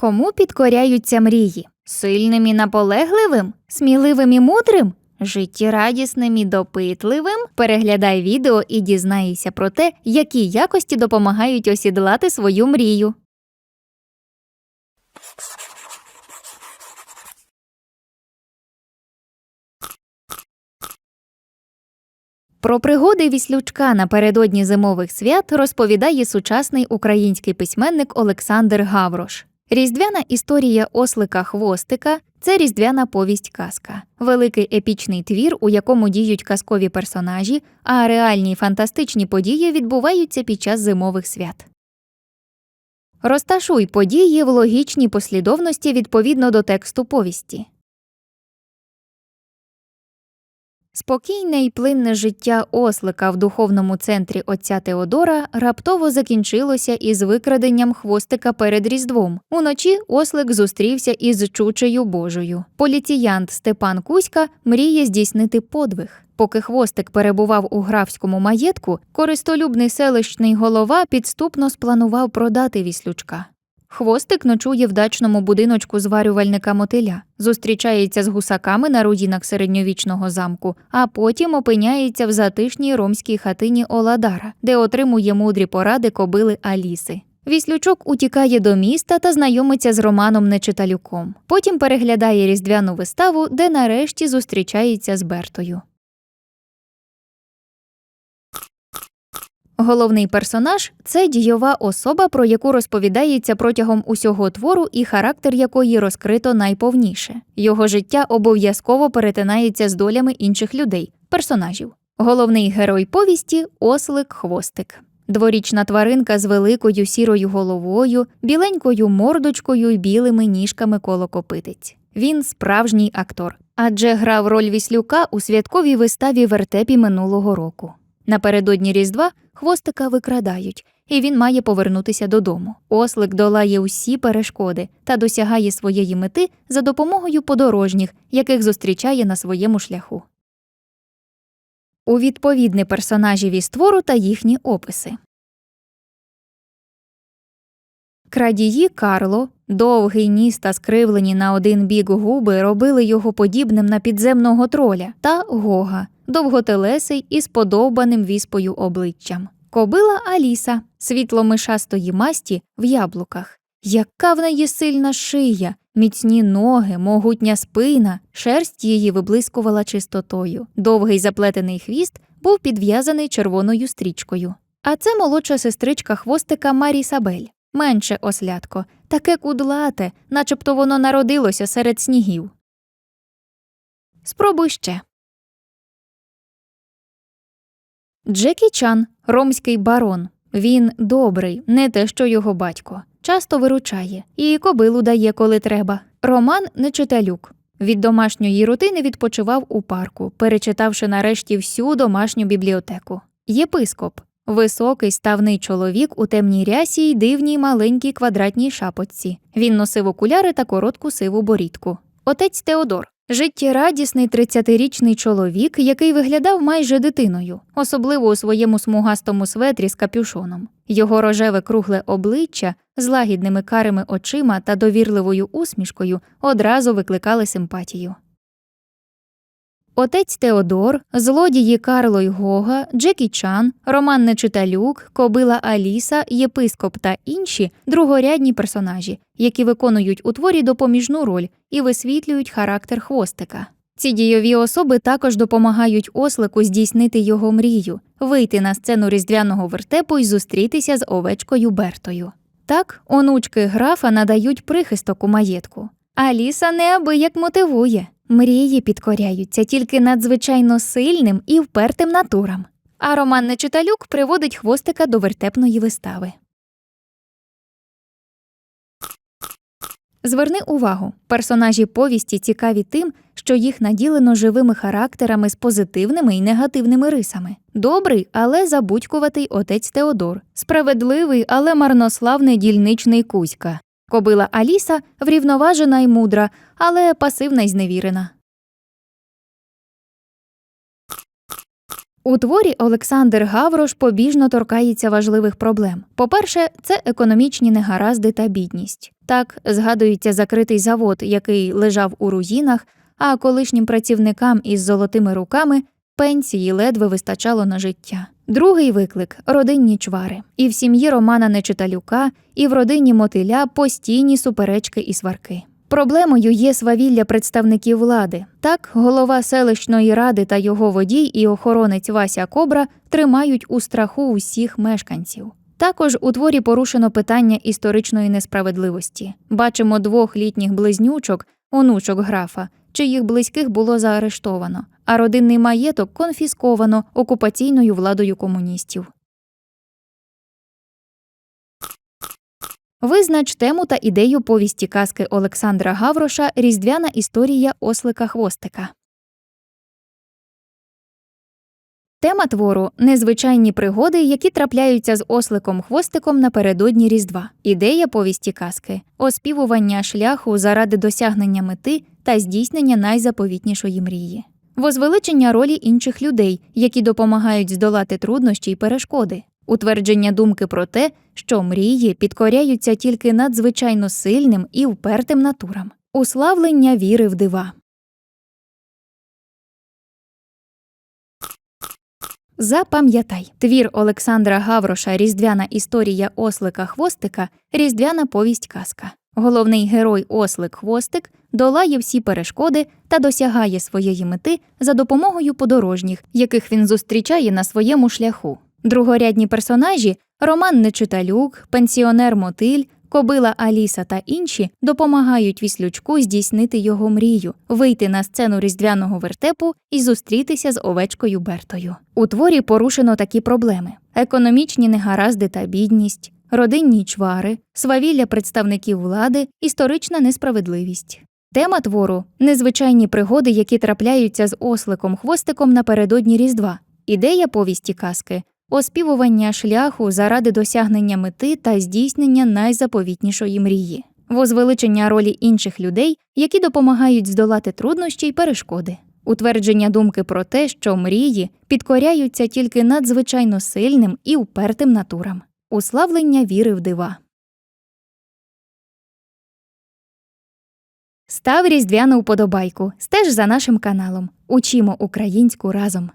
Кому підкоряються мрії? Сильним і наполегливим, сміливим і мудрим, життєрадісним і допитливим? Переглядай відео і дізнайся про те, які якості допомагають осідлати свою мрію. Про пригоди віслючка напередодні зимових свят розповідає сучасний український письменник Олександр Гаврош. Різдвяна історія ослика Хвостика це різдвяна повість казка, великий епічний твір, у якому діють казкові персонажі, а реальні фантастичні події відбуваються під час зимових свят. Розташуй події в логічній послідовності відповідно до тексту повісті. Спокійне й плинне життя ослика в духовному центрі отця Теодора раптово закінчилося із викраденням хвостика перед Різдвом. Уночі ослик зустрівся із чучею Божою. Поліціянт Степан Кузька мріє здійснити подвиг. Поки хвостик перебував у графському маєтку, користолюбний селищний голова підступно спланував продати віслючка. Хвостик ночує в дачному будиночку зварювальника мотиля, зустрічається з гусаками на руїнах середньовічного замку, а потім опиняється в затишній ромській хатині Оладара, де отримує мудрі поради кобили Аліси. Віслючок утікає до міста та знайомиться з Романом Нечиталюком. Потім переглядає різдвяну виставу, де нарешті зустрічається з Бертою. Головний персонаж це дійова особа, про яку розповідається протягом усього твору і характер якої розкрито найповніше. Його життя обов'язково перетинається з долями інших людей, персонажів. Головний герой повісті ослик хвостик. Дворічна тваринка з великою сірою головою, біленькою мордочкою і білими ніжками коло копитиць. Він справжній актор, адже грав роль віслюка у святковій виставі вертепі минулого року. Напередодні Різдва хвостика викрадають, і він має повернутися додому. Ослик долає усі перешкоди та досягає своєї мети за допомогою подорожніх, яких зустрічає на своєму шляху. У відповідні персонажів із твору та їхні описи. Крадії Карло, довгий ніс та скривлені на один бік губи робили його подібним на підземного троля та Гога, довготелесий із подовбаним віспою обличчям. Кобила Аліса, світло мишастої масті в яблуках. Яка в неї сильна шия, міцні ноги, могутня спина, шерсть її виблискувала чистотою. Довгий заплетений хвіст був підв'язаний червоною стрічкою. А це молодша сестричка хвостика Марі Сабель. Менше ослятко, таке кудлате, начебто воно народилося серед снігів. Спробуй ще. Джекі Чан, ромський барон. Він добрий, не те, що його батько. Часто виручає і кобилу дає, коли треба. Роман Нечиталюк. Від домашньої рутини відпочивав у парку, перечитавши нарешті всю домашню бібліотеку. Єпископ високий ставний чоловік у темній рясі й дивній маленькій квадратній шапочці. Він носив окуляри та коротку сиву борідку. Отець Теодор. Життєрадісний 30-річний чоловік, який виглядав майже дитиною, особливо у своєму смугастому светрі з капюшоном. Його рожеве кругле обличчя з лагідними карими очима та довірливою усмішкою одразу викликали симпатію. Отець Теодор, злодії Карло й Гога, Джекі Чан, Роман Нечиталюк, Кобила Аліса, єпископ та інші другорядні персонажі, які виконують у творі допоміжну роль і висвітлюють характер хвостика. Ці дійові особи також допомагають ослику здійснити його мрію, вийти на сцену різдвяного вертепу і зустрітися з овечкою Бертою. Так, онучки графа надають прихисток у маєтку. Аліса неабияк мотивує. Мрії підкоряються тільки надзвичайно сильним і впертим натурам. А Роман Нечиталюк приводить хвостика до вертепної вистави. Зверни увагу, персонажі повісті цікаві тим, що їх наділено живими характерами з позитивними і негативними рисами. Добрий, але забудькуватий отець Теодор, справедливий, але марнославний дільничний Кузька. Кобила Аліса врівноважена й мудра, але пасивна й зневірена. У творі Олександр Гаврош побіжно торкається важливих проблем. По-перше, це економічні негаразди та бідність. Так згадується закритий завод, який лежав у руїнах, а колишнім працівникам із золотими руками пенсії ледве вистачало на життя. Другий виклик родинні чвари. І в сім'ї Романа Нечиталюка, і в родині Мотиля постійні суперечки і сварки. Проблемою є свавілля представників влади. Так, голова селищної ради та його водій і охоронець Вася Кобра тримають у страху усіх мешканців. Також у творі порушено питання історичної несправедливості. Бачимо двох літніх близнючок, онучок графа, чиїх близьких було заарештовано, а родинний маєток конфісковано окупаційною владою комуністів. Визнач тему та ідею повісті казки Олександра Гавроша Різдвяна історія ослика хвостика. Тема твору незвичайні пригоди, які трапляються з осликом хвостиком напередодні Різдва. Ідея повісті казки оспівування шляху заради досягнення мети та здійснення найзаповітнішої мрії. Возвеличення ролі інших людей, які допомагають здолати труднощі й перешкоди, утвердження думки про те, що мрії підкоряються тільки надзвичайно сильним і впертим натурам, уславлення віри в дива. Запам'ятай твір Олександра Гавроша Різдвяна історія ослика хвостика Різдвяна повість казка. Головний герой ослик хвостик долає всі перешкоди та досягає своєї мети за допомогою подорожніх, яких він зустрічає на своєму шляху. Другорядні персонажі Роман Нечиталюк, пенсіонер Мотиль, Кобила Аліса та інші допомагають віслючку здійснити його мрію, вийти на сцену різдвяного вертепу і зустрітися з овечкою Бертою. У творі порушено такі проблеми: економічні негаразди та бідність, родинні чвари, свавілля представників влади, історична несправедливість. Тема твору незвичайні пригоди, які трапляються з осликом хвостиком напередодні Різдва. Ідея повісті казки оспівування шляху заради досягнення мети та здійснення найзаповітнішої мрії, возвеличення ролі інших людей, які допомагають здолати труднощі й перешкоди, утвердження думки про те, що мрії підкоряються тільки надзвичайно сильним і упертим натурам, уславлення віри в дива. Став різдвяну вподобайку, стеж за нашим каналом. Учімо українську разом.